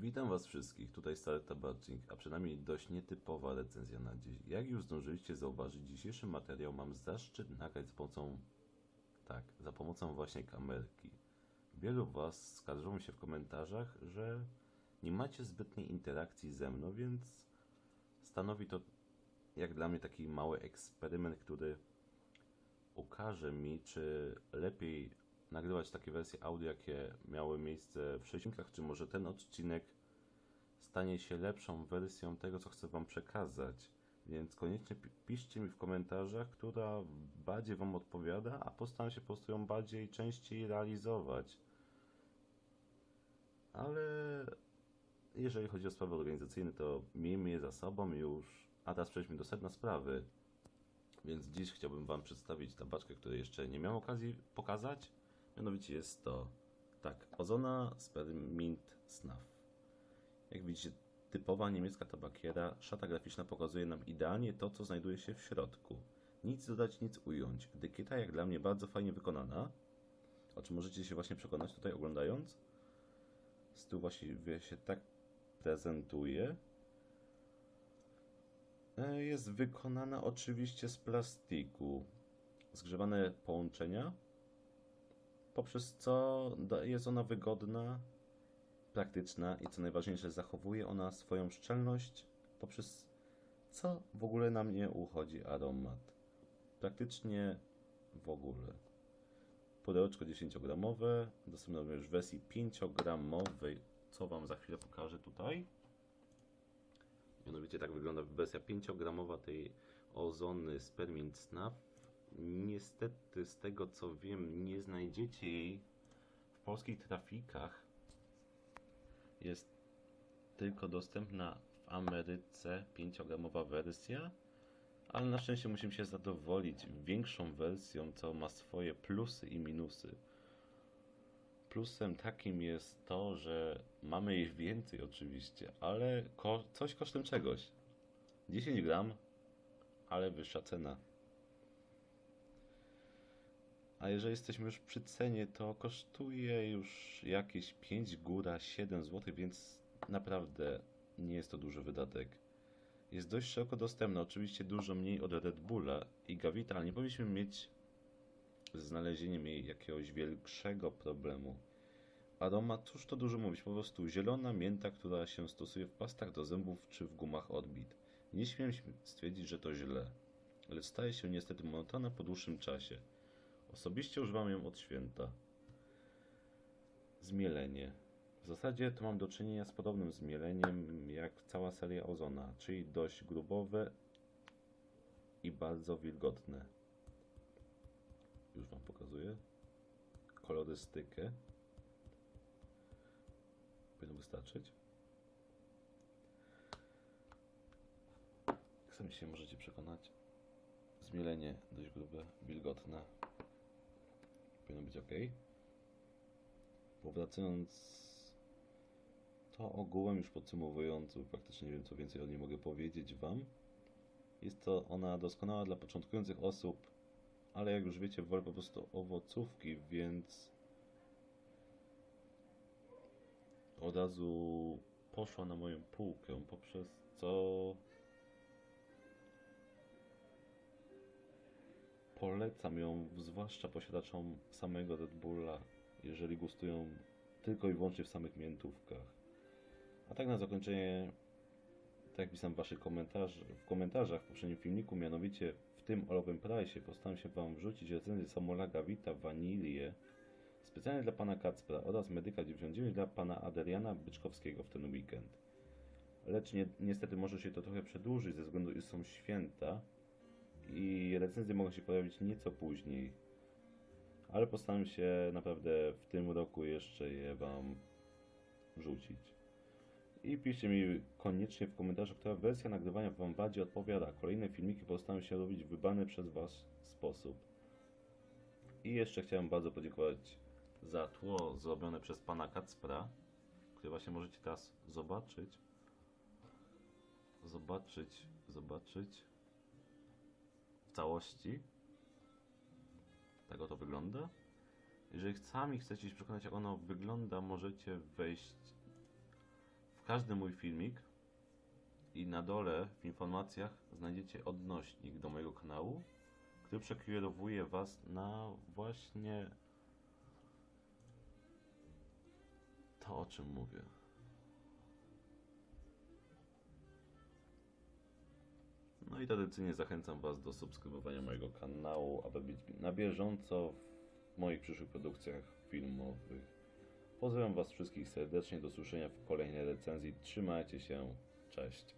Witam Was wszystkich, tutaj Stary Tabacznik, a przynajmniej dość nietypowa recenzja na dziś. Jak już zdążyliście zauważyć, dzisiejszy materiał mam zaszczyt nagrać z pomocą, tak, za pomocą właśnie kamerki. Wielu Was skarżą się w komentarzach, że nie macie zbytniej interakcji ze mną, więc stanowi to jak dla mnie taki mały eksperyment, który ukaże mi, czy lepiej nagrywać takie wersje audio, jakie miały miejsce w 60 czy może ten odcinek stanie się lepszą wersją tego, co chcę Wam przekazać. Więc koniecznie pi- piszcie mi w komentarzach, która bardziej Wam odpowiada, a postaram się po prostu ją bardziej częściej realizować. Ale jeżeli chodzi o sprawy organizacyjne, to miejmy je za sobą już. A teraz przejdźmy do sedna sprawy. Więc dziś chciałbym Wam przedstawić tabaczkę, której jeszcze nie miałem okazji pokazać. Mianowicie jest to, tak, Ozona Spearmint Snuff. Jak widzicie, typowa niemiecka tabakiera, szata graficzna pokazuje nam idealnie to, co znajduje się w środku. Nic dodać, nic ująć. Etykieta jak dla mnie bardzo fajnie wykonana. O czym możecie się właśnie przekonać tutaj oglądając. Styl właściwie się tak prezentuje. E, Jest wykonana oczywiście z plastiku. Zgrzewane połączenia, poprzez co jest ona wygodna, praktyczna i co najważniejsze, zachowuje ona swoją szczelność, poprzez co w ogóle nam nie uchodzi aromat. Praktycznie w ogóle. Pudełeczko 10-gramowe, dostępne również w wersji 5-gramowej, co Wam za chwilę pokażę tutaj. Mianowicie tak wygląda wersja 5-gramowa tej ozony Spermint Snuff. Niestety, z tego co wiem, nie znajdziecie jej w polskich trafikach. Jest tylko dostępna w Ameryce 5-gramowa wersja, ale na szczęście musimy się zadowolić większą wersją, co ma swoje plusy i minusy. Plusem takim jest to, że mamy ich więcej oczywiście, ale ko coś kosztem czegoś. 10 gram, ale wyższa cena. A jeżeli jesteśmy już przy cenie, to kosztuje już jakieś 5 góra 7 zł, więc naprawdę nie jest to duży wydatek. Jest dość szeroko dostępna, oczywiście dużo mniej od Red Bulla i Gavita, ale nie powinniśmy mieć z znalezieniem jej jakiegoś większego problemu. Aromat, cóż to dużo mówić, po prostu zielona mięta, która się stosuje w pastach do zębów czy w gumach odbit. Nie śmiem stwierdzić, że to źle, lecz staje się niestety monotona po dłuższym czasie. Osobiście używam ją od święta. Zmielenie. W zasadzie to mam do czynienia z podobnym zmieleniem jak cała seria Ozona, czyli dość grubowe i bardzo wilgotne. Już Wam pokazuję. Kolorystykę. Powinno wystarczyć. Jak sami się możecie przekonać, zmielenie dość grube, wilgotne. Powinno być ok. Powracając to ogółem już podsumowując, praktycznie nie wiem co więcej o niej mogę powiedzieć Wam. Jest to ona doskonała dla początkujących osób, ale jak już wiecie, wolę po prostu owocówki, więc od razu poszła na moją półkę, poprzez co polecam ją, zwłaszcza posiadaczom samego Red Bulla, jeżeli gustują tylko i wyłącznie w samych miętówkach. A tak na zakończenie, tak jak pisałem w w komentarzach w poprzednim filmiku, mianowicie w tym olowym price postaram się wam wrzucić recenzję Samolaga Vita Vanilię specjalnie dla pana Kacpra oraz Medyka 99 dla pana Adriana Byczkowskiego w ten weekend. Lecz ni niestety może się to trochę przedłużyć ze względu, iż są święta i recenzje mogą się pojawić nieco później. Ale postaram się naprawdę w tym roku jeszcze je wam wrzucić. I piszcie mi koniecznie w komentarzu, która wersja nagrywania Wam bardziej odpowiada. Kolejne filmiki postaram się robić w wybrany przez Was sposób. I jeszcze chciałem bardzo podziękować za tło zrobione przez pana Kacpra, które właśnie możecie teraz zobaczyć. Zobaczyć, zobaczyć całości. Tak oto wygląda. Jeżeli sami chcecie się przekonać, jak ono wygląda, możecie wejść każdy mój filmik i na dole w informacjach znajdziecie odnośnik do mojego kanału, który przekierowuje Was na właśnie to, o czym mówię. No i tradycyjnie zachęcam Was do subskrybowania mojego kanału, aby być na bieżąco w moich przyszłych produkcjach filmowych. Pozdrawiam Was wszystkich serdecznie. Do słyszenia w kolejnej recenzji. Trzymajcie się. Cześć.